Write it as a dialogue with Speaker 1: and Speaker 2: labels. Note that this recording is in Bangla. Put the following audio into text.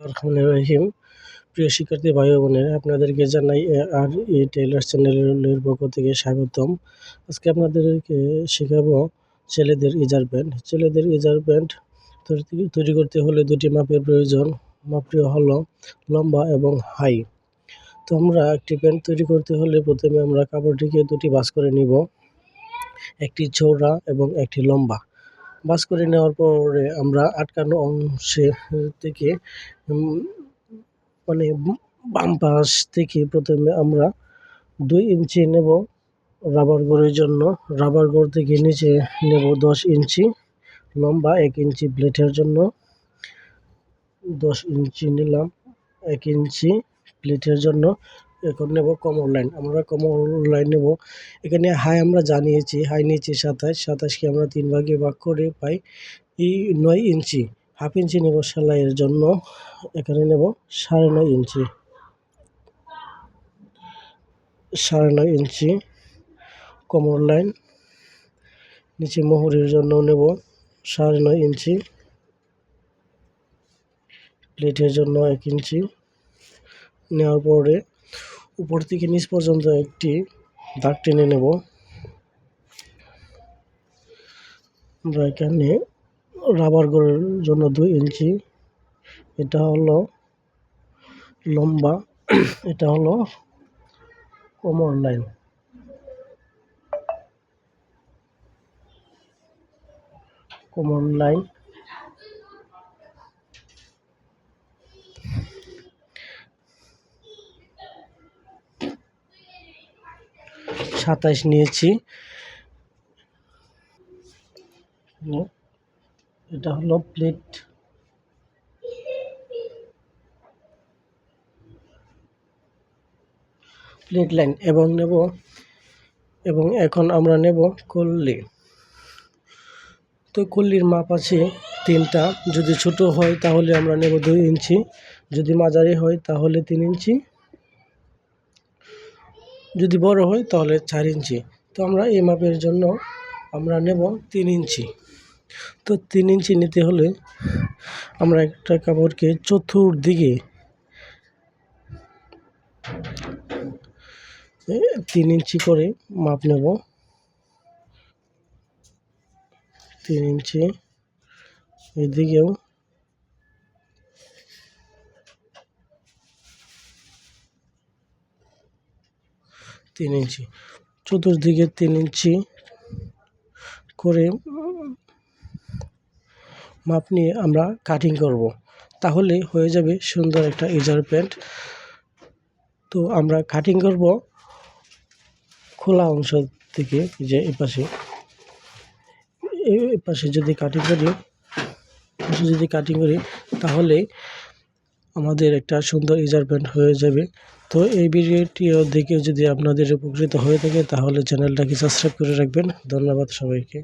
Speaker 1: রহিম, প্রিয় শিক্ষার্থী ভাই বোনেরা, আপনাদেরকে জানাই আর এই টেইলার্স চ্যানেলের পক্ষ থেকে স্বাগতম। আজকে আপনাদেরকে শেখাবো ছেলেদের ইজার প্যান্ট ছেলেদের ইজার প্যান্ট তৈরি করতে হলে দুটি মাপের প্রয়োজন। মাপটি হলো লম্বা এবং হাই। তো আমরা একটি প্যান্ট তৈরি করতে হলে প্রথমে আমরা কাপড়টিকে দুটি বাস করে নিব। একটি চৌড়া এবং একটি লম্বা। বাস করে নেওয়ার পরে আমরা আটকানো অংশে থেকে মানে বাম পাশ থেকে প্রথমে আমরা দুই ইঞ্চি নেব রাবার গোড়ের জন্য। রাবার গোড় থেকে নিচে নেব দশ ইঞ্চি, লম্বা এক ইঞ্চি প্লেটের জন্য। দশ ইঞ্চি নিলাম, এক ইঞ্চি প্লেটের জন্য। এখন নেব কমর লাইন আমরা কমর লাইন নেব। এখানে হাই আমরা জানিয়েছি হাই নিয়েছি সাতাশ, সাতাশকে আমরা তিন ভাগে ভাগ করে পাই। এই নয় ইঞ্চি হাফ ইঞ্চি নেব সেলাইয়ের জন্য, এখানে নেব সাড়ে নয় ইঞ্চি। সাড়ে নয় ইঞ্চি কোমর লাইন নিচে মোহরের জন্য নেব সাড়ে নয় ইঞ্চি। প্লেটের জন্য এক ইঞ্চি। নেওয়ার পরে উপর থেকে নিচ পর্যন্ত একটি দাগ টেনে নেব। আমরা এখানে রাবার গোড়ের জন্য দুই ইঞ্চি। এটা হলো লম্বা, এটা হলো কোমর লাইন কোমর লাইন সাতাইশ নিয়েছি। এটা হলো প্লেট। প্লেট লাইন, এবং নেব, এবং এখন আমরা নেব কল্লি। তো কল্লির মাপ আছে তিনটা, যদি ছোট হয় তাহলে আমরা নেব দুই ইঞ্চি, যদি মাঝারি হয় তাহলে তিন ইঞ্চি। যদি বড় হয় তাহলে চার ইঞ্চি। তো আমরা এই মাপের জন্য আমরা নেব তিন ইঞ্চি। তো তিন ইঞ্চি নিতে হলে আমরা একটা কাপড়কে চতুর্দিকে তিন ইঞ্চি করে মাপ নেব। তিন ইঞ্চি। এদিকেও তিন ইঞ্চি। চতুর্দিকে তিন ইঞ্চি করে মাপ নিয়ে আমরা কাটিং করব। তাহলে হয়ে যাবে সুন্দর একটা ইজার প্যান্ট তো আমরা কাটিং করব খোলা অংশ থেকে যে এ পাশে এই পাশে যদি কাটিং করি যদি কাটিং করি, তাহলে আমাদের একটা সুন্দর ইজারমেন্ট হয়ে যাবে। তো এই ভিডিওটিও দেখে যদি আপনাদের উপকৃত হয়ে থাকে, তাহলে চ্যানেলটাকে সাবস্ক্রাইব করে রাখবেন। ধন্যবাদ সবাইকে।